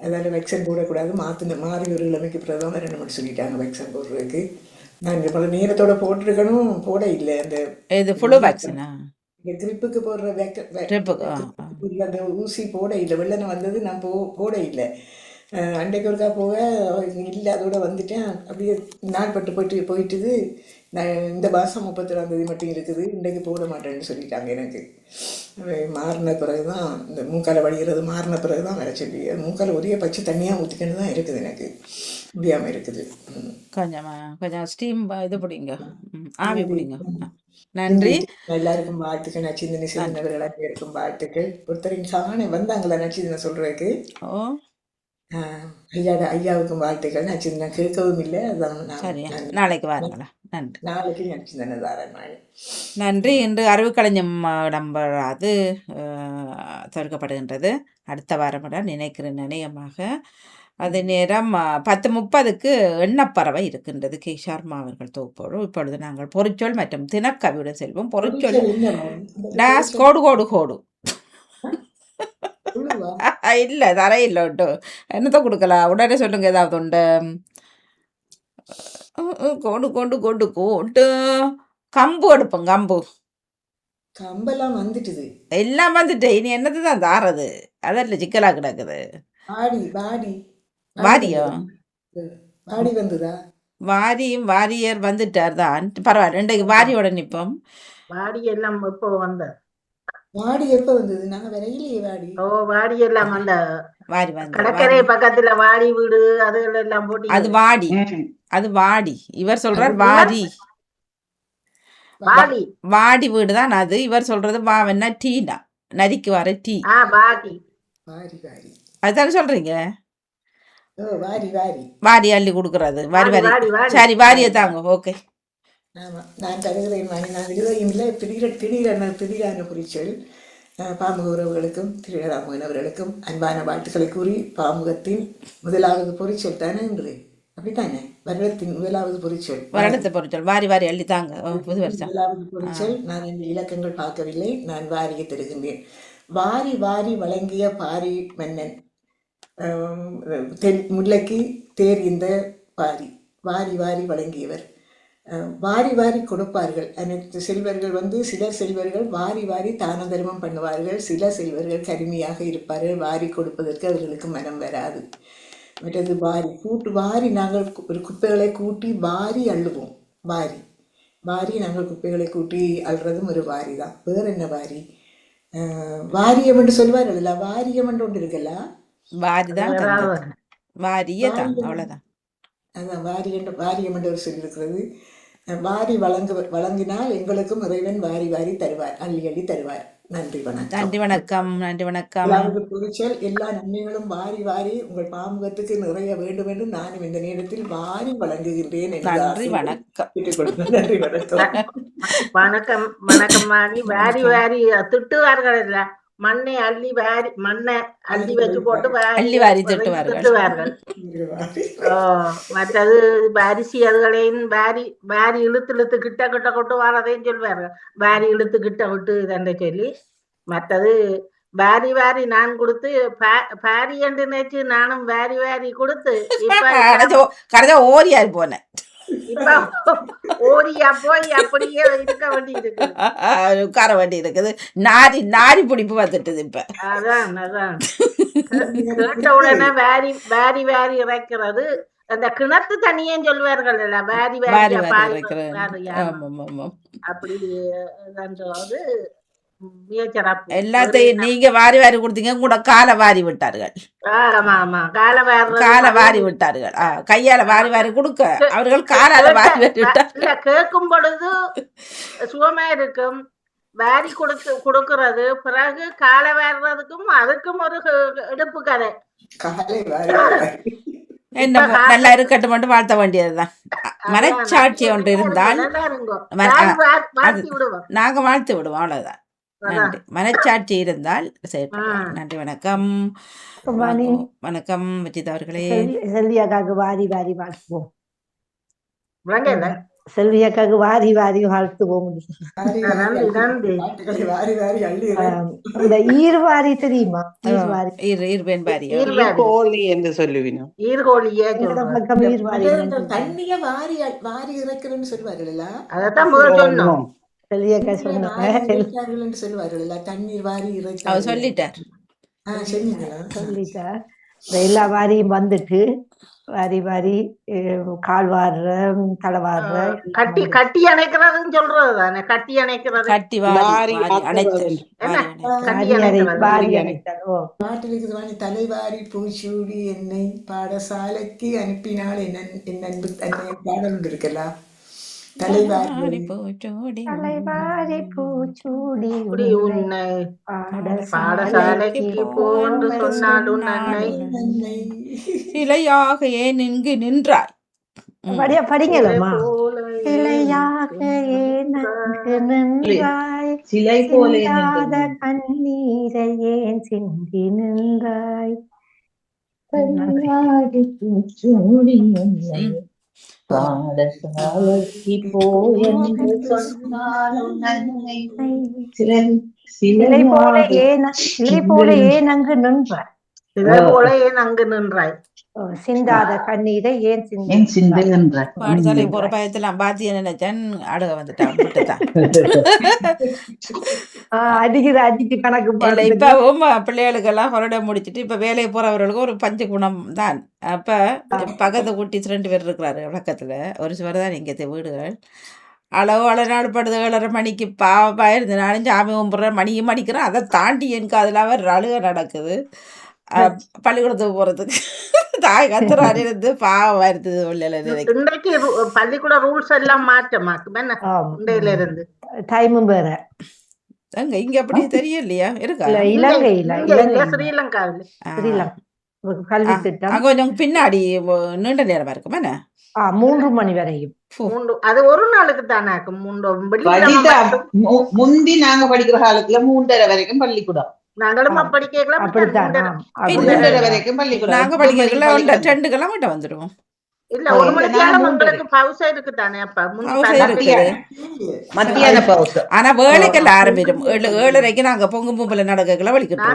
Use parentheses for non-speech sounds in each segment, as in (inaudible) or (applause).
அதனால் வெக்சன் போடக்கூடாது மாற்றின மாறி ஒரு கிழமைக்கு பிறகு தான் வரணும்னு சொல்லிட்டாங்க வெக்சன் போடுறதுக்கு நான் பல நேரத்தோட போட்டிருக்கணும் போட இல்லை அந்த இது ஃப்ளூ வேக்சினா இந்த கிரிப்புக்கு போடுற ட்ரிப்புக்கு அந்த ஊசி போட இல்லை வெள்ளனை வந்தது நான் போ போட இல்லை. அன்றைக்கு ஒருக்கா போக இல்லை அதோட வந்துட்டேன். அப்படியே நாள் பட்டு போயிட்டு போயிட்டுது. நான் இந்த மாதம் முப்பத்தொராம் தேதி மட்டும் இருக்குது. இன்றைக்கு போட மாட்டேன்னு சொல்லிட்டாங்க எனக்கு. மாறின பிறகு தான் இந்த மூக்கால வடிகிறது மாறின பிறகு தான் வர சொல்லி மூக்கால ஒரே பச்சை தண்ணியாக ஊற்றிக்கணும் தான் இருக்குது எனக்கு. முடியாமல் இருக்குது. கொஞ்சம் கொஞ்சம் ஸ்டீம் இது பிடிங்க. ஆவி பிடிங்க. நன்றி. எல்லாருக்கும் வாழ்த்துக்கள் நச்சிந்தனை சிறுநகர்கள் அனைவருக்கும் வாழ்த்துக்கள். ஒருத்தரின் சாணை வந்தாங்களா நச்சிந்தனை சொல்றதுக்கு. ஓ. ஆஹ் ஐயா ஐயாவுக்கும் வாழ்த்துக்கள் நச்சிந்தனை கேட்கவும் இல்லை அதான் நான் சரியா நான் நாளைக்கு வாருங்களா நன்றி நாளைக்கு நான் நன்றி இன்று அறிவுக்கலைஞம் இடம்பெறாது தவிர்க்கப்படுகின்றது அடுத்த வாரமிட நினைக்கிறேன் நினையமாக அது நேரம் பத்து முப்பதுக்கு எண்ணப்பறவை இருக்கின்றது கே சர்மா அவர்கள் தொகுப்போடு இப்பொழுது நாங்கள் பொறிச்சொல் மற்றும் தினக்கவியுடன் செல்வோம் பொறிச்சொல் டாஸ் கோடு கோடு கோடு (laughs) இல்லை தரையில் உண்டு என்னத்தை கொடுக்கலாம் உடனே சொல்லுங்க ஏதாவது உண்டு. கோடு கோடு கோடு கோடு கம்பு எடுப்போம் கம்பு. கம்பெல்லாம் வந்துட்டுது. எல்லாம் வந்துட்டு. இனி என்னது தான் தாரது? அதில் சிக்கலாக கிடக்குது. வாடி வாடி. வாடி வாரியோ வாடி வந்ததா? வாரியும் வாரியர் வந்துட்டார் தான். பரவாயில்ல இன்றைக்கு வாரியோட நிற்போம் வாடி எல்லாம் இப்போ வந்த? வாடி எப்ப வந்தது? நாங்க விரையிலேயே வாடி. ஓ வாடி எல்லாம் அந்த வாரி வந்து கடற்கரை பக்கத்துல வாடி வீடு அது எல்லாம் போட்டி அது வாடி. அது வாடி. இவர் சொல்றார் அது வாரி வாடி வாடி. வீடு தான் அது. இவர் சொல்றது வாவன்னா டீனா. நரிக்கு வர டீ. ஆ வாடி. வாரி வாரி அதுதானே சொல்றீங்க? ஓ வாரி வாரி வாரி அள்ளி கொடுக்கறது வாரி வாடி வாரி வாடி வாடி. சரி வாரியை தாங்க. ஓகே. ஆமா. நான் தருகிறேன் வாணி. நான் விடுவதும் இல்லை. திடீர் திடீரென திடீரான குறிச்சொல் பாமுக உறவுகளுக்கும் திருவிழாமுகன் அவர்களுக்கும் அன்பான வாழ்த்துக்களை கூறி பாமுகத்தின் முதலாவது பொறிச்சொல் தானே என்று அப்படித்தானே? வருடத்தின் முதலாவது பொறிச்சொல். வருடத்தை பொறுத்தல் வாரி வாரி அள்ளி தாங்க. புது வருஷம். முதலாவது பொறிச்சொல் நான் இந்த இலக்கங்கள் பார்க்கவில்லை. நான் வாரியை தருகின்றேன். வாரி வாரி வழங்கிய பாரி மன்னன் தென் முல்லைக்கு தேர் இந்த வாரி வாரி வாரி வழங்கியவர். வாரி வாரி கொடுப்பார்கள். அனைத்து செல்வர்கள் வந்து சிலர் செல்வர்கள் வாரி வாரி தான தர்மம் பண்ணுவார்கள். சில செல்வர்கள் கருமையாக இருப்பார்கள். வாரி கொடுப்பதற்கு அவர்களுக்கு மனம் வராது. மற்றது வாரி கூட்டு வாரி நாங்கள் ஒரு குப்பைகளை கூட்டி வாரி அள்ளுவோம். வாரி. வாரி நாங்கள் குப்பைகளை கூட்டி அள்ளுறதும் ஒரு வாரி தான். வேற என்ன வாரி? அஹ், வாரியம் என்று சொல்வார்கள் வாரியம் என்று ஒன்று இருக்குல்ல? வாரி தான் வேற தந்தது ஆள். வாரியே தாங்க வாரியம். அவ்வளோதான் அதான் வாரி என்று வாரியம் என்று ஒரு சொல் இருக்கிறது. வாரி வழங்கு வழங்கினால் எங்களுக்கும் இறைவன் வாரி வாரி தருவார் அள்ளி அள்ளி தருவார். நன்றி வணக்கம். நன்றி வணக்கம். நன்றி வணக்கம். அதாவது குறிச்சல் எல்லா நன்மைகளும் வாரி வாரி உங்கள் பாமுகத்துக்கு நிறைய வேண்டும் என்று நானும் இந்த நேரத்தில் வாரி வழங்குகின்றேன் நன்றி வணக்கம். நன்றி வணக்கம். வணக்கம் வணக்கம் வாரி வாரி திட்டுவார்கள் மண்ணை அள்ளி வாரி மண்ணை அள்ளி வச்சு போட்டு அள்ளி வாரி திட்டுவார்கள். மற்றது அரிசி அதுகளையும் வாரி வாரி இழுத்து இழுத்து கிட்ட கிட்ட கொண்டு வரதையும் சொல்வார்கள் வாரி இழுத்து கிட்ட விட்டு இதென்று சொல்லி மற்றது வாரி வாரி நான் கொடுத்து பாரி என்று நினைச்சு நானும் வாரி வாரி கொடுத்து இப்ப கடைசி ஓரியார் போனேன் உட்கார வேண்டி இருக்குது. நாரி நாரி பிடிப்பு வந்துட்டுது இப்ப. அதான் அதான். கேட்ட உடனே வாரி வாரி வாரி இறைக்கிறது. அந்த கிணத்து தண்ணியும் சொல்வார்கள் இல்ல வாரி வாரி அப்படி எல்லாத்தையும் நீங்க வாரி வாரி கொடுத்தீங்க கூட காலை வாரி விட்டார்கள். ஆமா ஆமா. கால வாரி விட்டார்கள். கையால வாரி வாரி கொடுக்க. அவர்கள் காலால வாரி வாரி விட்டார் இல்ல கேட்கும் பொழுது சுகமா இருக்கும். வாரி கொடுக்க கொடுக்கறது. பிறகு காலை வாடுறதுக்கும் அதுக்கும் ஒரு எடுப்பு கதை. என்ன நல்லா இருக்கட்டும் மட்டும் வாழ்த்த வேண்டியதுதான். மனச்சாட்சி ஒன்று இருந்தால் நாங்க வாழ்த்து விடுவோம் அவ்வளவுதான். நன்றி. மனச்சாட்சி இருந்தால். நன்றி. வணக்கம். வாணி. வணக்கம். வச்சிதா அவர்களே. செல்வி செல்வி அக்காவுக்கு வாரி வாரி வாழ்த்துவோம். விளங்கல செல்வி அக்காக்கு வாரி வாரி வாழ்த்துவோம் இந்த ஈர்வாரி தெரியுமா? ஈர்வாரி என்று சொல்லுவினோம் ஈர்கோழியே தண்ணிய வாரி வாரி இறக்குறேன்னு சொல்வார்கள் அதத்தான் முதல் சொன்னோம் அக்கா சொன்னாங்க சொல்வார்கள் தண்ணீர் வாரி அவர் சொல்லிட்டார். ஆ சொன்னீங்களா சொல்லிட்டா இந்த எல்லா வாரியும் வந்துட்டு வாரி வாரி கால் வாடுற தலை வாடுற கட்டி கட்டி அணைக்கிறதுன்னு சொல்றது தானே கட்டி அணைக்கிறது. கட்டி வாரி வாரி என்ன? அணைத்தல். தலைவாரி பூச்சூடி என்னை பாடசாலைக்கு அனுப்பினால் என்ன என் அன்பு அன்னை பாடல் இருக்கலாம் தலைவாரி வாரி பூச்சோடி தலைவாரி பூச்சூடி இப்படி உன்னை உன்னை பாடசாலைக்கு பாடசாலைக்கு போ என்று சொன்னாள் உன் அன்னை. அன்னை. சிலையாக ஏன் இங்கு நின்றாய். படியா படிங்களம்மா. சிலையாக ஏனங்கு நின்றாய். சிலை போல கண்ணீரை ஏன் சிந்தி நின்றாய்? பாடசாலைக்கு போய் என்று சொன்னாலும் நன்மை சிலை போல ஏன் சிலை போல ஏன் அங்கு நின்றாய்? சிலை போல ஏன் அங்கு நின்றாய்? சிந்தாத கண்ணீரை ஏன் சிந்தி? என் சிந்துகின்ற பாடசாலை போற பயத்துல பாத்திய நினைச்சேன் அழுக வந்துட்டான் (laughs) கணக்கு பாடுறதுக்கு. இப்பவும் பிள்ளைகளுக்கெல்லாம் ஹொலிடே முடிச்சிட்டு இப்ப வேலைக்கு போறவர்களுக்கு ஒரு பஞ்ச குணம் தான். அப்ப பக்கத்து குட்டிஸ் ரெண்டு பேர் இருக்கிறாரு பக்கத்துல ஒரு சுவர் தான் இங்க வீடுகள். அளவு அளநாடு படுது ஏழரை மணிக்கு பாவப்பா இருந்து நானும் சாமி கும்பிட்ற மணியும் மணிக்கிறேன் அதை தாண்டி எனக்கு அதில் அவர் அழுக நடக்குது. பள்ளிக்கூடத்துக்கு போறதுக்கு தாய் கத்துறாரு இருந்து பாவமா இருந்தது உள்ள இன்றைக்கு பள்ளிக்கூட ரூல்ஸ் எல்லாம் ஆம். இன்றையில இருந்து டைமும் வேற அங்க இங்க அப்படி தெரியலையா இருக்கா இலங்கையில இலங்கை ஸ்ரீலங்காவில். ஸ்ரீலங்கா கல்வி திட்டம் கொஞ்சம் பின்னாடி நீண்ட நேரமா இருக்குமா என்ன மூன்று மணி வரையும் மூன்று அது ஒரு நாளுக்கு தானாக்கும் மூன்று முந்தி நாங்க படிக்கிற காலத்துல மூன்றரை வரைக்கும் பள்ளிக்கூடம் நாங்களும் அப்படித்தான். வந்துடுவோம் இல்ல ஒரு மணிக்கு. உங்களுக்கு பவுசா இருக்கு தானே அப்ப. மத்தியான பவுசு ஆனா வேலைக்கெல்லாம் ஆரம்பிடும் ஏழு ஏழரைக்கு நாங்க பொங்கு பூம்பல நடக்கல வலிக்கிட்டு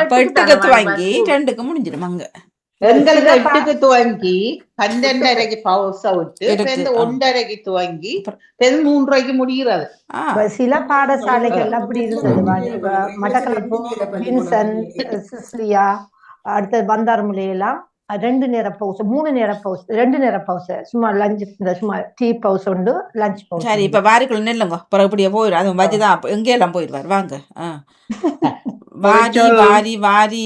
அப்ப எட்டுக்கு துவங்கி ரெண்டுக்கு முடிஞ்சிடும் அங்க. எங்களுக்கு எட்டுக்கு துவங்கி பன்னெண்டரைக்கு பவுச விட்டு இருக்கு, பிறந்து ஆ. ஒன்றரைக்கு துவங்கி பிறந்து மூன்றரைக்கு முடிகிறது. சில பாடசாலைகள் அப்படி இருந்தது. மட்டக்களப்பு சிஸ்லியா அடுத்தது பந்தார்முலை எல்லாம் ரெண்டு நேர பவுஸ் மூணு நேர பவுஸ் ரெண்டு நேர பவுஸ் சும்மா லஞ்ச் இந்த சும்மா டீ பவுஸ் உண்டு லஞ்ச் பவுஸ் சரி இப்ப வாரிக்குள்ள நில்லுங்க. பிறகு இப்படியே போயிடும் அது வச்சுதான் அப்ப எங்கேயெல்லாம் போயிடுவார் வாங்க. (laughs) வாரி வாரி வாரி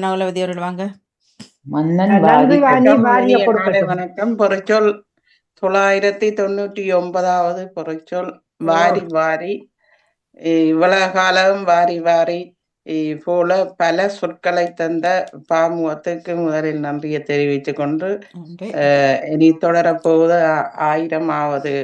நவலவதி அவர்கள் வாங்க. வணக்கம். பொறைச்சொல் தொள்ளாயிரத்தி தொண்ணூற்றி ஒன்பதாவது பொறைச்சொல் வாரி வாரி இவ்வளவு காலம் வாரி வாரி போல பல சொற்களை தந்த பாமுகத்துக்கு முதலில் நன்றியை தெரிவித்துக் கொண்டு இனி தொடரப்போவது ஆயிரமாவது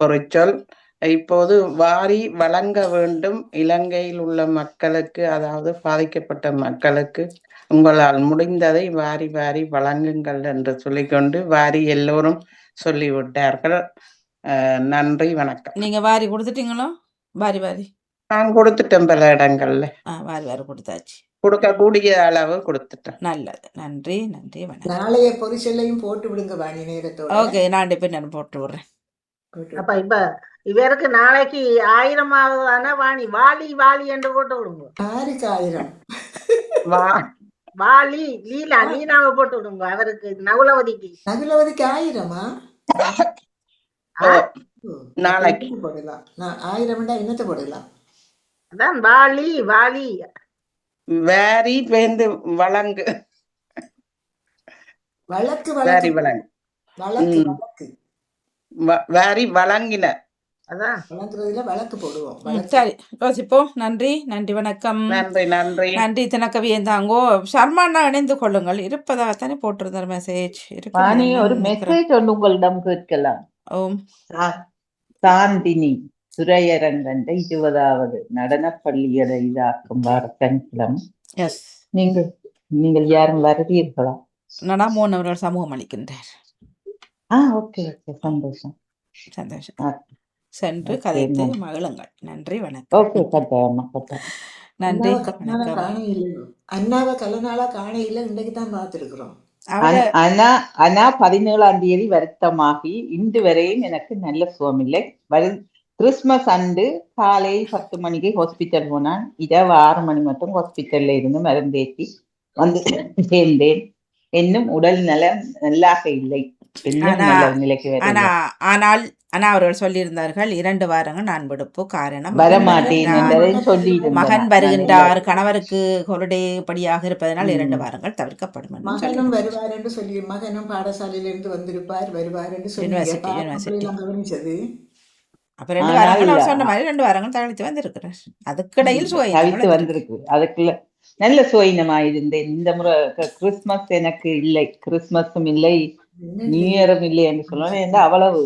பொறைச்சொல் இப்போது வாரி வழங்க வேண்டும் இலங்கையில் உள்ள மக்களுக்கு அதாவது பாதிக்கப்பட்ட மக்களுக்கு உங்களால் முடிந்ததை வாரி வாரி வழங்குங்கள் என்று சொல்லிக்கொண்டு வாரி எல்லோரும் சொல்லிவிட்டார்கள். நன்றி வணக்கம். நீங்க வாரி கொடுத்துட்டீங்களோ? வாரி வாரி. நான் கொடுத்துட்டேன் பல இடங்கள்ல. ஆ வாரி வாரி கொடுத்தாச்சு. கொடுக்கக்கூடிய அளவு கொடுத்துட்டேன். நல்லது. நன்றி நன்றி வணக்கம். நாளைய பொரிச்சலையும் போட்டு விடுங்க வாணி நேரத்தோட. ஓகே நான் இப்ப நான் போட்டு விடுறேன். அப்ப இப்ப இவருக்கு நாளைக்கு ஆயிரமாவது தானே வாணி வாலி வாலி என்று போட்டு விடுங்க. யாருக்கு ஆயிரம். வா வாலி லீலா லீலாவை போட்டு விடுங்க அவருக்கு நகுலவதிக்கு. நகுலவதிக்கு ஆயிரமா? நாளைக்கு. போடலாம் நான் ஆயிரம் என்னத்தை போடலாம் அதான் வாலி வாலி வேரி வேந்து வழங்கு. வழக்கு வழக்கு. வழங்கு. வழக்கு. வழக்கு. வ- வேரி வழங்கின. அதான் வழக்கு போடுவோம். சரி. யோசிப்போம் நன்றி. நன்றி வணக்கம். நன்றி நன்றி. நன்றி தினக்கவி தாங்கோ சர்மாண்ணா இணைந்து கொள்ளுங்கள். இருப்பதாகத்தானே போட்டிருந்தார் மெசேஜ் ஒரு மெசேஜ் ஒன்று உங்களிடம் கேட்கலாம். ஓம். சாந்தினி துரையரங்கன் இருபதாவது நடனப் பள்ளியோட இதாக்கும் வார சனிக்கிழமை எஸ் நீங்கள் நீங்கள் யாரும் வருவீர்களா? நடா மோகன் அவர்கள் சமூகம் அளிக்கின்றார். ஆ ஓகே ஓகே. சந்தோஷம். சந்தோஷம். ஆ. சென்று கதைத்து நன்றி. மகிழுங்கள். நன்றி வணக்கம். நன்றி அண்ணாவை கலனால வணக்கம். காண இல்லை அண்ணாவை கலனால காண இல்லை இன்றைக்கு தான் பார்த்துருக்குறோம். ஆனா- ஆனா பதினேழாம் தேதி வருத்தமாகி இன்று வரையும் எனக்கு நல்ல சுகம் இல்லை வரு கிறிஸ்மஸ் அன்று காலை பத்து மணிக்கு ஹாஸ்பிட்டல் போனான். இரவு ஆறு மணி மட்டும் ஹாஸ்பிட்டல்ல இருந்து மருந்தேற்றி வந்து சேர்ந்தேன். இன்னும் உடல் நலம் நல்லாக இல்லை. ஆனா- ஆனால் ஆனா அவர்கள் சொல்லியிருந்தார்கள் இரண்டு வாரங்கள் நான் விடுப்பு காரணம். மகன் வருகின்றார் கணவருக்கு ஹொலிடே படியாக இருப்பதனால். இரண்டு வாரங்கள் தவிர்க்கப்படும் மகனும். வருவார் என்று சொல்லி மகனும் பாடசாலையிலிருந்து வந்திருப்பார் வருவார் என்று சொல்லி அப்ப ரெண்டு வாரங்கள் அவர் சொன்ன மாதிரி ரெண்டு வாரங்கள் தவிர்த்து வந்திருக்கிறார். அதுக்கிடையில் சுவை வந்திருக்கு. அதுக்குள்ள நல்ல சுயினமா இருந்தேன் இந்த முறை கிறிஸ்மஸ் எனக்கு இல்லை. கிறிஸ்மஸும் இல்லை. நியூ இயரும் இல்லை என்று சொல்லணும் ஏன்னா அவ்வளவு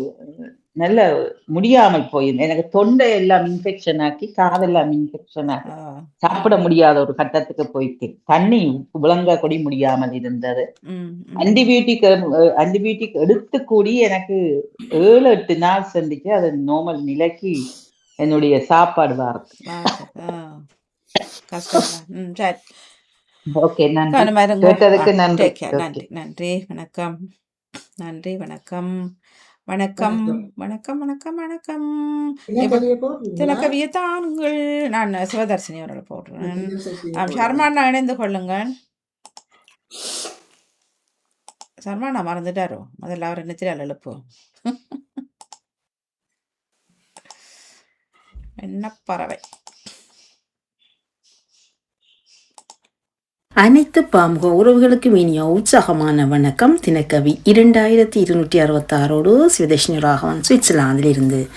நல்ல முடியாமல் போயிருந்தேன் எனக்கு தொண்டை எல்லாம் இன்ஃபெக்ஷன் ஆக்கி காதெல்லாம் இன்ஃபெக்ஷன் ஆக்கி சாப்பிட முடியாத ஒரு கட்டத்துக்கு போயிட்டேன். தண்ணி விளங்க கொடி முடியாமல் இருந்தது. ஆன்டிபயோட்டிக் ஆன்டிபயோட்டிக் எடுத்து கூடி எனக்கு ஏழு எட்டு நாள் செஞ்சுச்சு அது நார்மல் நிலைக்கு என்னுடைய சாப்பாடு ம் சரி. ஓகே நன்றி. கேட்டதுக்கு. நன்றி நன்றி. வணக்கம். நன்றி வணக்கம். வணக்கம் வணக்கம். வணக்கம் வணக்கம் போடுறீங்களா? தினக்கவியை தானுங்கள் நான் சிவதர்சினி அவர்களை போடுறேன். தினசரி ஆம், சர்மாண்ணா இணைந்து கொள்ளுங்கள். சர்மாண்ணா மறந்துட்டாரோ? முதல்ல அவர் நித்திரால் எழுப்பு. (laughs) என்ன பறவை அனைத்து பாமுக உறவுகளுக்கும் இனிய உற்சாகமான வணக்கம். தினக்கவி இரண்டாயிரத்தி இருநூற்றி அறுபத்தாறோடு சிவதர்ஷினி ராகவன் சுவிட்சர்லாந்திலிருந்து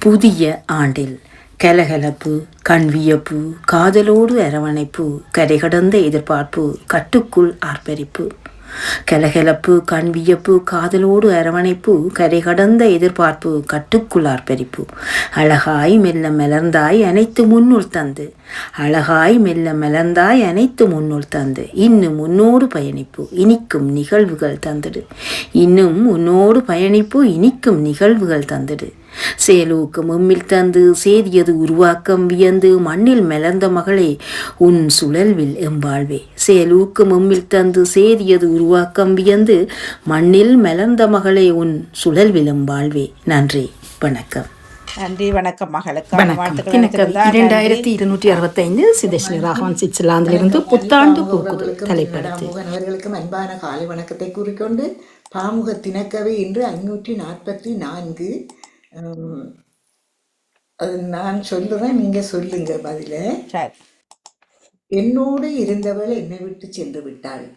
புதிய ஆண்டில் கலகலப்பு கண்வியப்பு காதலோடு அரவணைப்பு கரை கடந்த எதிர்பார்ப்பு கட்டுக்குள் ஆர்ப்பரிப்பு. கலகலப்பு கண்வியப்பு காதலோடு அரவணைப்பு கரை கடந்த எதிர்பார்ப்பு கட்டுக்குள்ளார் பறிப்பு அழகாய் மெல்ல மலர்ந்தாய் அனைத்து முன்னுள் தந்து. அழகாய் மெல்ல மலர்ந்தாய் அனைத்து முன்னுள் தந்து. இன்னும் உன்னோடு பயணிப்பு இனிக்கும் நிகழ்வுகள் தந்துடு. இன்னும் உன்னோடு பயணிப்பு இனிக்கும் நிகழ்வுகள் தந்துடு. சேலூக்கு மும்மில் தந்து சேதியது உருவாக்கம் வியந்து மண்ணில் மலர்ந்த மகளே உன் சுழல்வில் எம்பாழ்வே சேலூக்கு மும்மில் தந்து சேதியது உருவாக்கம் வியந்து மண்ணில் மலர்ந்த மகளே உன் சுழல்வில் எம்பாழ்வே நன்றி வணக்கம். நன்றி வணக்கம் மகளுக்கு. வணக்கம். இரண்டாயிரத்தி. இருநூற்றி அறுபத்தைந்து சிதேஷ்னி ராகவன் சுவிட்சர்லாந்திலிருந்து புத்தாண்டு பூக்குது. தலைப்படுத்து. முகனவர்களுக்கும் அன்பான காலை வணக்கத்தை கூறிக்கொண்டு பாமுக தினக்கவி இன்று ஐநூற்றி நாற்பத்தி நான்கு அது நான் சொல்லுறேன் நீங்க சொல்லுங்க பதில. சரி. என்னோடு இருந்தவள் என்னை விட்டு சென்று விட்டாள்.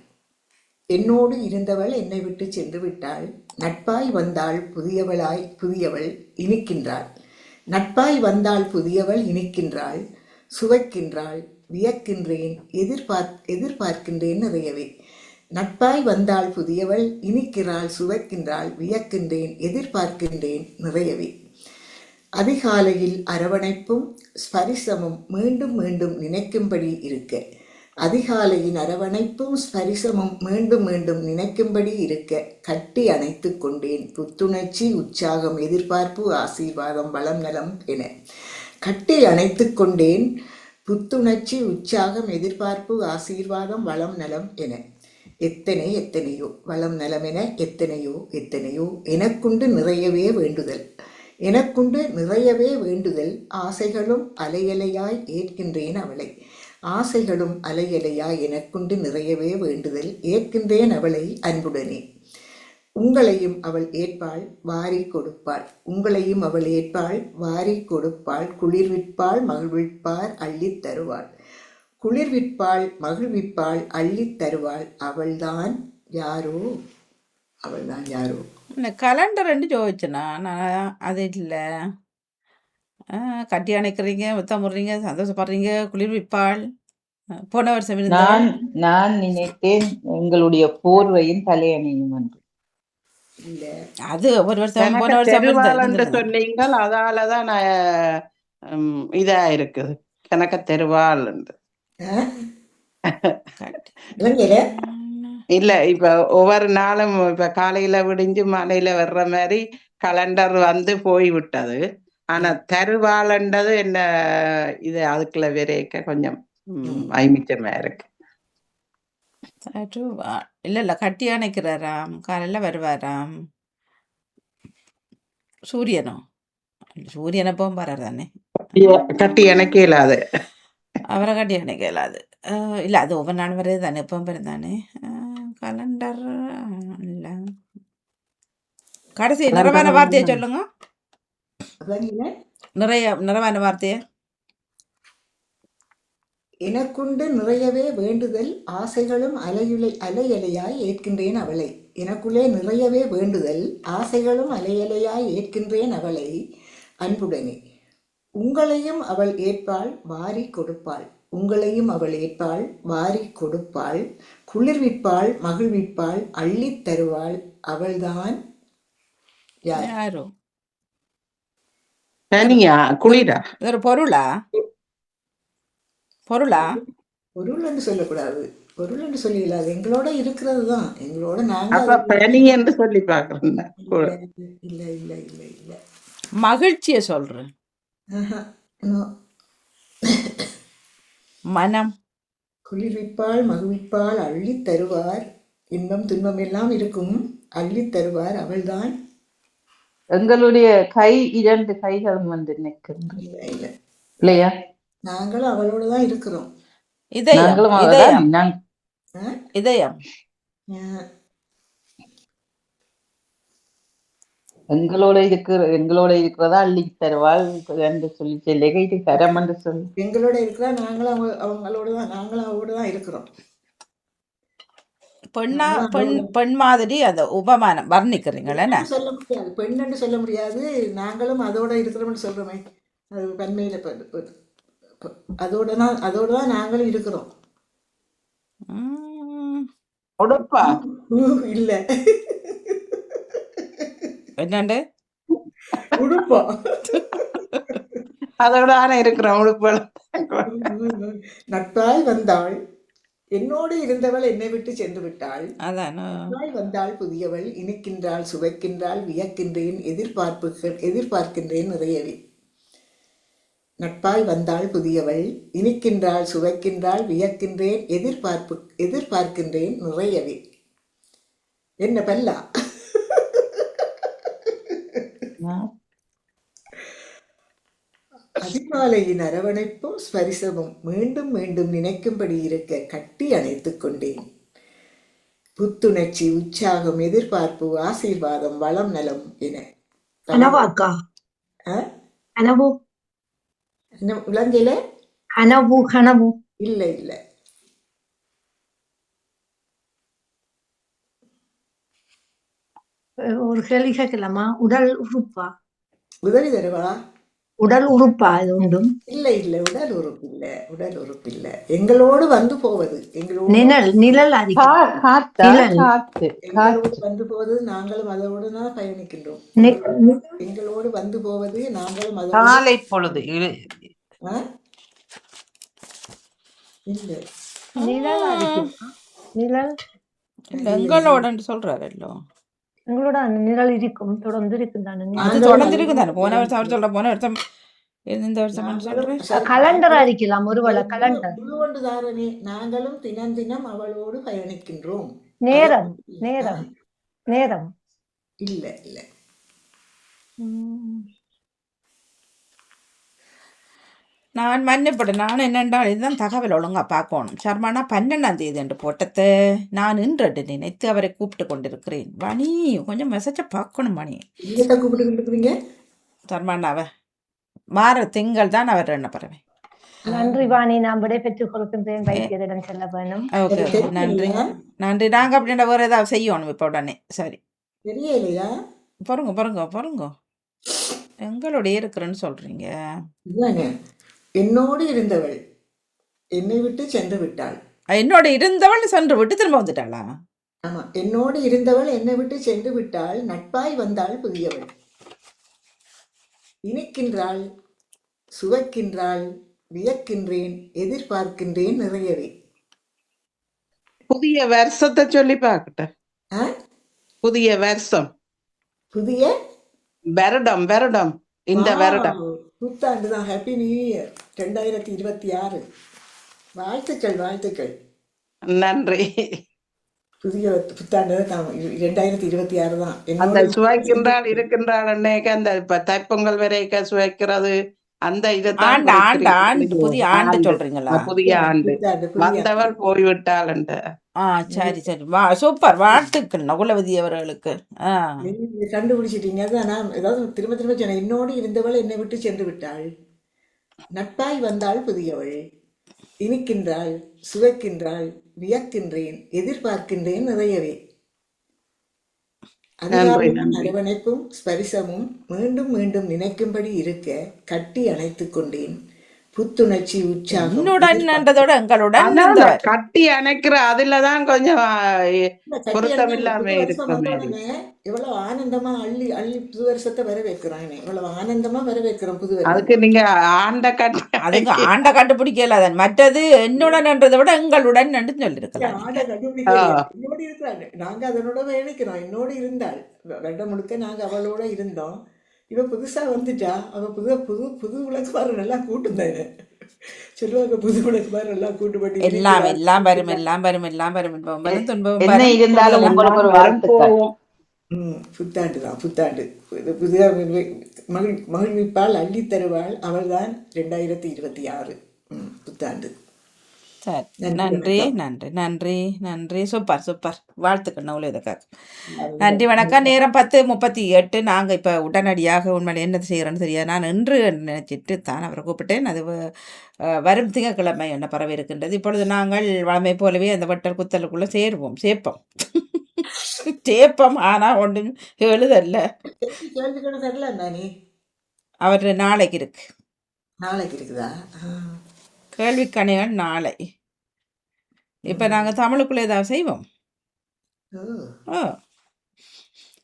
என்னோடு இருந்தவள் என்னை விட்டு சென்று விட்டாள். நட்பாய் வந்தாள் புதியவளாய் புதியவள் இனிக்கின்றாள். நட்பாய் வந்தாள் புதியவள் இனிக்கின்றாள். சுவைக்கின்றாள் வியக்கின்றேன் எதிர்பார்க் எதிர்பார்க்கின்றேன் நிறையவே. நட்பாய் வந்தாள் புதியவள் இனிக்கிறாள் சுவைக்கின்றாள் வியக்கின்றேன் எதிர்பார்க்கின்றேன் நிறையவே. அதிகாலையில் அரவணைப்பும் ஸ்பரிசமும் மீண்டும் மீண்டும் நினைக்கும்படி இருக்க. அதிகாலையின் அரவணைப்பும் ஸ்பரிசமும் மீண்டும் மீண்டும் நினைக்கும்படி இருக்க. கட்டி அணைத்து கொண்டேன் புத்துணர்ச்சி உற்சாகம் எதிர்பார்ப்பு ஆசீர்வாதம் வளம் நலம் என. கட்டி அணைத்து கொண்டேன் புத்துணர்ச்சி உற்சாகம் எதிர்பார்ப்பு ஆசீர்வாதம் வளம் நலம் என. எத்தனை எத்தனையோ வளம் நலமென எத்தனையோ எத்தனையோ எனக்குண்டு நிறையவே வேண்டுதல். எனக்குண்டு நிறையவே வேண்டுதல் ஆசைகளும் அலையலையாய் ஏற்கின்றேன் அவளை. ஆசைகளும் அலையலையாய் எனக்குண்டு நிறையவே வேண்டுதல் ஏற்கின்றேன் அவளை அன்புடனே. உங்களையும் அவள் ஏற்பாள் வாரி கொடுப்பாள். உங்களையும் அவள் ஏற்பாள் வாரி கொடுப்பாள். குளிர்விப்பாள் மகிழ்விப்பார் அள்ளித் தருவாள். குளிர்விப்பாள் மகிழ்விப்பாள் அள்ளித் தருவாள். அவள்தான் யாரோ? அவள்தான் யாரோ? இந்த கலண்டர் ரெண்டு ஜோதிச்சனா? நான் அது இல்லை. கட்டி அணைக்கிறீங்க முத்தம் முடுறீங்க சந்தோஷப்படுறீங்க குளிர் விப்பாள் அஹ் போன வருஷம் நான் நான் நினைத்தேன் எங்களுடைய போர்வையின் தலையணியும் என்று அது ஒரு வருஷம் போன வருஷம். சொன்னீங்கள் அதாலதான் நான் ஹம், இதா இருக்குது கணக்க தெருவாள் கட்டி. இல்ல இப்ப ஒவ்வொரு நாளும் இப்ப காலையில விடிஞ்சு மாலையில வர்ற மாதிரி கலண்டர் வந்து போய்விட்டது ஆனா தருவாளன்றது என்ன இது அதுக்குள்ள விரைக்க கொஞ்சம் ஐமிச்சமா இருக்கு. இல்ல இல்ல கட்டி அணைக்கிறாராம். காலையில வருவாராம். சூரியனோ? சூரியனை போகும் வர்றார் தானே? கட்டி எனக்கு இல்லாது. அவரை கட்டி அஹ் இல்ல அது ஒவ்வொரு நாள் வருது தானே எப்பவும் பிறந்தானே கலண்டர் இல்ல கடைசி நிறைவான வார்த்தையை சொல்லுங்க நிறைய நிறைவான வார்த்தையை எனக்குண்டு நிறையவே வேண்டுதல் ஆசைகளும் அலையுலை அலையலையாய் ஏற்கின்றேன் அவளை எனக்குள்ளே நிறையவே வேண்டுதல் ஆசைகளும் அலையலையாய் ஏற்கின்றேன் அவளை அன்புடனே உங்களையும் அவள் ஏற்பாள் வாரி கொடுப்பாள். உங்களையும் அவள் ஏற்பாள் வாரி கொடுப்பாள். குளிர்விப்பாள் மகிழ்விப்பாள் அள்ளித் தருவாள். அவள்தான் யார்? தனியா? குளிரா? பொருளா? பொருளா? பொருள் என்று சொல்லக்கூடாது. பொருள் என்று சொல்லிடலாது எங்களோட இருக்கிறது தான். எங்களோட நாங்க என்று சொல்லி பாக்குறேன் இல்ல இல்ல இல்ல இல்ல. மகிழ்ச்சியை சொல்றேன். (coughs) மனம். குளிர்விப்பாள் மகிழ்விப்பாள் அள்ளித் தருவார். இன்பம் துன்பம் எல்லாம் இருக்கும். அள்ளித் தருவார் அவள்தான். எங்களுடைய கை இரண்டு கைகளும் வந்து நிற்கிறது இல்ல இல்ல. இல்லையா? நாங்களும் அவளோட தான் இருக்கிறோம். இதயம் இதயம்? இதயம். எங்களோட இருக்கிற எங்களோட இருக்கிறதா அள்ளி தருவாள் என்று சொல்லி சொல்லிக்க இது தரம் என்று சொல்லி. எங்களோட இருக்கிறா நாங்களும் அவங்க அவங்களோட தான் நாங்களும் அவங்களோட தான் இருக்கிறோம். பெண்ணா பெண் பெண் மாதிரி அந்த உபமானம் வர்ணிக்கிறீங்களே? சொல்ல முடியாது பெண்ணு சொல்ல முடியாது. நாங்களும் அதோட இருக்கிறோம்னு சொல்றோமே. அது பன்மையில ப- ப- ப- அதோட தான் அதோட தான் நாங்களும் இருக்கிறோம். உடுப்பா. (laughs) இல்ல. என்னண்டு? உடுப்போம் அதோட ஆனா இருக்கிறோம் உடுப்புகள் நட்பாய் வந்தாள் என்னோடு இருந்தவள் என்னை விட்டு சென்று விட்டாள். வந்தாள் புதியவள் இனிக்கின்றாள் சுவைக்கின்றாள் வியக்கின்றேன் எதிர்பார்ப்புகள் எதிர்பார்க்கின்றேன் நிறையவே. நட்பாய் வந்தாள் புதியவள் இனிக்கின்றாள் சுவைக்கின்றாள் வியக்கின்றேன் எதிர்பார்ப்பு எதிர்பார்க்கின்றேன் நிறையவே. என்ன பல்லா? அதிகாலையின் அரவணைப்பும் ஸ்பரிசமும் மீண்டும் மீண்டும் நினைக்கும்படி இருக்க கட்டி அணைத்துக் கொண்டேன். புத்துணர்ச்சி உற்சாகம் எதிர்பார்ப்பு ஆசீர்வாதம் வளம் நலம் என. கனவா அக்கா. ஆ? கனவு. இலங்கையில கனவு கனவு. இல்ல இல்ல. ஒரு கேள்வி கேட்கலாமா? உடல் உறுப்பா? உதவி தருவா உடல் உறுப்பா இது உண்டும் இல்ல இல்ல. உடல் உறுப்பு இல்ல. உடல் உறுப்பு இல்ல. எங்களோடு வந்து போவது. எங்களோடு நிழல் நிழல் எங்களோடு வந்து போவது நாங்களும் அதோடு தான் பயணிக்கின்றோம். எங்களோடு வந்து போவது நாங்களும் அதோடு காலை பொழுது? இல்ல. நிழல் நிழல்? எங்களோடன்னு சொல்றாருல்லோ நிழல். தொடர்ந்து இருக்கு தானே? போன வருஷம் அவர் சொல்ற போன வருஷம் இந்த வருஷம் சொல்றேன் கலண்டர் அடிக்கலாம் ஒருவேளை கலண்டர். முழு கொண்டு தாரனே நாங்களும் தினம் தினம் அவளோடு பயணிக்கின்றோம். நேரம் நேரம் நேரம். இல்ல இல்ல. நான் மன்னிப்படு நான் என்னென்றால் இதுதான் தகவல் ஒழுங்கா பார்க்கணும். சர்மானா பன்னெண்டாம் தேதி என்று போட்டது. நான் இன்று நினைத்து அவரை கூப்பிட்டு கொண்டிருக்கிறேன். மணி கொஞ்சம் மெசேஜை பார்க்கணும் மணி. கூப்பிட்டு இருக்கிறீங்க சர்மானாவை வார திங்கள் தான் அவர் என்ன பறவை. நன்றி வாணி. நான் விடை பெற்றுக் கொடுக்கின்றேன். வைத்தியரிடம் செல்ல வேணும் ஓகே ஓகே நன்றி. நன்றி. நாங்கள் அப்படின்ற வேறு ஏதாவது செய்யணும் இப்போ உடனே. சரி. தெரியலையா பொறுங்க பொறுங்க பொறுங்க. எங்களுடைய இருக்கிறேன்னு இல்லைங்க என்னோடு இருந்தவள் என்னை விட்டு சென்று விட்டாள். என்னோட இருந்தவள் சென்று விட்டு திரும்ப வந்துட்டாளா? ஆமா என்னோடு இருந்தவள் என்னை விட்டு சென்று விட்டாள் நட்பாய் வந்தாள் புதியவள். இனிக்கின்றாள் சுவைக்கின்றாள் வியக்கின்றேன் எதிர்பார்க்கின்றேன் நிறையவே. புதிய வருஷத்தை சொல்லி பார்க்கட்ட. ஆ? புதிய வருஷம். புதிய? வருடம் வருடம். இந்த வருடம். புத்தாண்டு தான் ஹாப்பி நியூ இயர் ரெண்டாயிரத்தி இருபத்தி ஆறு. வாழ்த்துக்கள் வாழ்த்துக்கள். நன்றி. புதிய புத்தாண்டு தான். ரெண்டாயிரத்தி இருபத்தி ஆறு தான். அந்த சுவைக்கின்றாள் இருக்கின்றாள் அன்னைக்கு அந்த இப்ப தைப்பொங்கல் வரைக்கும் சுவைக்கிறது அந்த இதுதான் ஆண்டு ஆண்டு புதிய ஆண்டு. சொல்றீங்களா? புதிய ஆண்டு. வந்தவள் போய்விட்டாள் என்ற. ஆ சரி சரி. வா சூப்பர். வாழ்த்துக்கள் நகுலவதி அவர்களுக்கு. ஆ. நீங்க கண்டுபிடிச்சிட்டீங்க. அதான் நான் ஏதாவது திரும்ப திரும்ப சொன்னேன். என்னோடு இருந்தவள் என்னை விட்டு சென்று விட்டாள். நட்பாய் வந்தாள் புதியவள். இனிக்கின்றாள் சுவைக்கின்றாள் வியக்கின்றேன் எதிர்பார்க்கின்றேன் நிறையவே. நன்றி, அதிகாரமும் நன்றி. அரவணைப்பும் ஸ்பரிசமும் மீண்டும் மீண்டும் நினைக்கும்படி இருக்க கட்டி அணைத்துக் கொண்டேன். புத்துணர்ச்சி உற்சாகம். அதான் அந்த இருந்தவர் கட்டி அணைக்கிற அதுலதான் கொஞ்சம் பொருத்தம் இல்லாம எவ்வளவு ஆனந்தமா அள்ளி அள்ளி புது வருஷத்தை வரவேற்கிறோம் எவ்வளவு ஆனந்தமா வரவேற்கிறோம் புது வருஷம் அதுக்கு நீங்க ஆண்ட கட்டி அதுக்கு ஆண்ட கண்டுபிடிக்கல அதன். மற்றது என்னுடன் என்றதை விட எங்களுடன் என்று கண்டுபிடிக்கலையே. என்னோடு இருக்கிறாங்க நாங்க அதனோட பயணிக்கிறோம் என்னோடு இருந்தாள். வ- வருடம் முழுக்க நாங்க அவளோட இருந்தோம். இவ புதுசா வந்துட்டா. அவ புது புது புது விளக்குமாறு நல்லா கூட்டுந்தாங்க சொல்லுவாங்க புது விளக்குமாறு நல்லா கூட்டுப்பட்டு எல்லாம் எல்லாம் வரும் எல்லாம் வரும் எல்லாம் வரும். இன்பம் துன்பம் இருந்தாலும் உங்களுக்கு ஒரு புத்தாண்டு தான் புத்தாண்டு. இது புதிய மகிழ் மகிழ்விப்பாள் அள்ளி தருவாள் அவள்தான் ரெண்டாயிரத்தி இருபத்தி ஆறு. புத்தாண்டு. சரி. நன்றி, நன்றி. நன்றி நன்றி நன்றி. Super super. வாழ்த்துக்கள் நவுல இதுக்காக நன்றி வணக்கம். நேரம் பத்து முப்பத்தி எட்டு. நாங்கள் இப்போ உடனடியாக உண்மையில என்ன செய்கிறோன்னு தெரியாது. நான் இன்று நினைச்சிட்டு தான் அவரை கூப்பிட்டேன். அது வரும் திங்கட்கிழமை என்ன பரவி இருக்கின்றது. இப்பொழுது நாங்கள் வழமை போலவே அந்த வட்டல் குத்தலுக்குள்ளே சேருவோம் சேர்ப்போம். (laughs) சேப்பம் ஆனால் ஒன்றும் எழுதல்ல. அவர் நாளைக்கு இருக்கு. நாளைக்கு இருக்குதா? கேள்விக்கணைகள் நாளை. இப்போ நாங்கள் தமிழுக்குள்ளே ஏதாவது செய்வோம்? ஓ.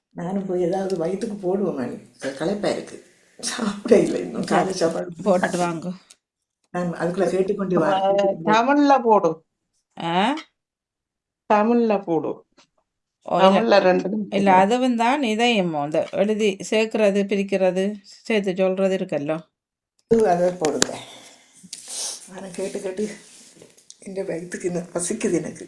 நானும் போய் ஏதாவது வயிற்றுக்கு போடுவேன் நான். க- களைப்பா இருக்கு. சாப்பிட இல்லை இன்னும். காலை சாப்பாடு போட்டுட்டு வாங்க. நான் அதுக்குள்ள கேட்டுக்கொண்டு வரேன் தமிழ்ல போடு. ஆ? தமிழ்ல போடு. ஓ, இல்ல. தமிழ்ல ரெண்டு இல்லை அதுவும் தான் இதையும் அந்த எழுதி சேர்க்கறது பிரிக்கிறது சேர்த்து சொல்றது இருக்கല്ലോ அதை போடுங்க. கேட்டு கேட்டு இந்த வயிற்றுக்கு இன்னும் பசிக்குது எனக்கு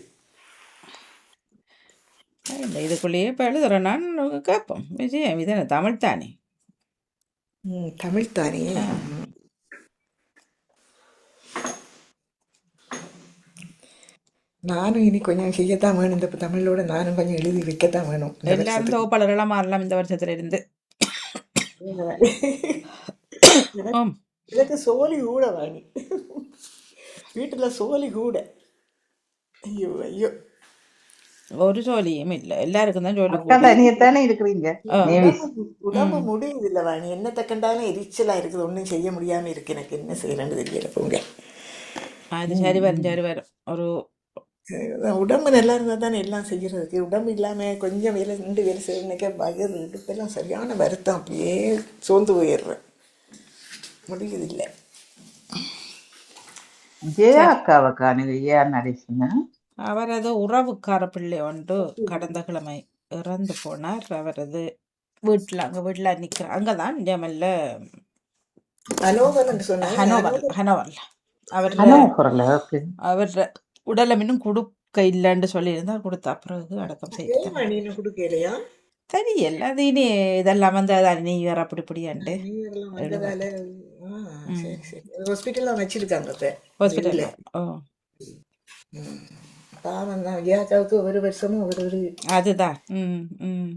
இந்த இதுக்குள்ளேயே இப்போ எழுதுறேன் நான் கேட்போம் விஜயம் இது தமிழ் தானே ம் தமிழ் தானே. நானும் இனி கொஞ்சம் செய்யத்தான் வேணும் இந்த தமிழோட நானும் கொஞ்சம் எழுதி வைக்கத்தான் வேணும் எல்லாரும். தொகுப்பாளர்களாக மாறலாம் இந்த வருஷத்துல இருந்து எனக்கு சோலி கூட வாங்கி வீட்டுல சோலி கூட. ஐயோ ஐயோ. ஒரு ஜோலியும் இல்லை. எல்லாருக்கும் தான் ஜோலி அக்கா தனியத்தானே இருக்கிறீங்க? ஆ. நேவிஸ் உடம்பு உடம்பு முடியுது இல்ல வாணி என்னத்தை கண்டாலும் எரிச்சலா இருக்குது. ஒண்ணும் செய்ய முடியாம இருக்கு. எனக்கு என்ன செய்யறேன்னு தெரியல. போங்க. அது சரி வரும் சரி வரும். ஒரு உடம்பு நல்லா இருந்தா தானே எல்லாம் செய்யறதுக்கு. உடம்பு இல்லாம கொஞ்சம் வேலை நின்று வேலை செய்யறதுக்கே வயிறு இடுப்பெல்லாம் சரியான வருத்தம். அப்படியே சோர்ந்து போயிடுறேன். முடியுது இல்லை ஜெயா அக்காவை ஏன் நடேசனா அவரது உறவுக்கார பிள்ளை ஒன்று கடந்த கிழமை இறந்து போனார். அவரது வீட்டில் அங்கே வீட்டில் நிற்கிற அங்கே தான் ஜமல்ல ஹனோவர் ஹனோவர்ல அவர் அவர் உடலை இன்னும் கொடுக்க இல்லைன்னு சொல்லியிருந்தா கொடுத்த பிறகு அடக்கம் கொடுக்கலையா? தெரியல அது இனி இதெல்லாம் வந்து அதான் நீ வேற அப்படி இப்படியாண்டு சரி சரி. ஹாஸ்பிட்டல்ல வச்சிருக்காங்க இப்ப ஹாஸ்பிட்டல்ல? ஓ. பாவம் தான். ஐயாக்காவுக்கு ஒரு வருஷமும் ஒரு ஒரு அதுதான் ம் ம்.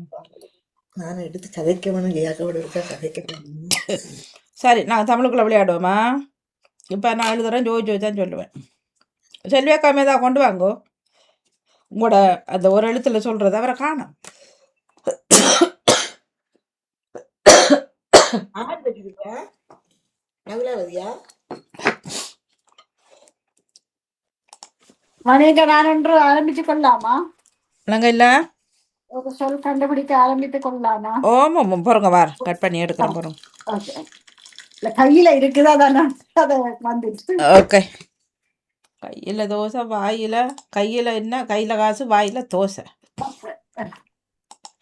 நான் எடுத்து கதைக்க வேணும் ஐயாக்காவோட இருக்கா கதைக்க வேணும் சரி நாங்கள் தமிழுக்குள்ள விளையாடுவோமா? இப்போ நான் எழுதுறேன் ஜோய் ஜோய் தான் சொல்லுவேன். செல்வியக்காமே தான் கொண்டு வாங்கோ. உங்களோட அந்த ஒரு எழுத்துல சொல்றது அவரை காணும். ஆறு வச்சிருக்க நகுலாவதியா மணிக நான் ஒன்று ஆரம்பிச்சு கொள்ளலாமா? இல்லைங்க இல்லை? ஒரு சொல் கண்டுபிடிக்க ஆரம்பித்து கொள்ளலாமா? ஓமாம் போகிறோங்க வார் கட் பண்ணி எடுக்கிறேன் ஓகே. இல்ல கையில இருக்குதா? தானே அதை வந்துட்டு. ஓகே. கையில் தோசை வாயில். கையில் என்ன? கையில் காசு வாயில் தோசை.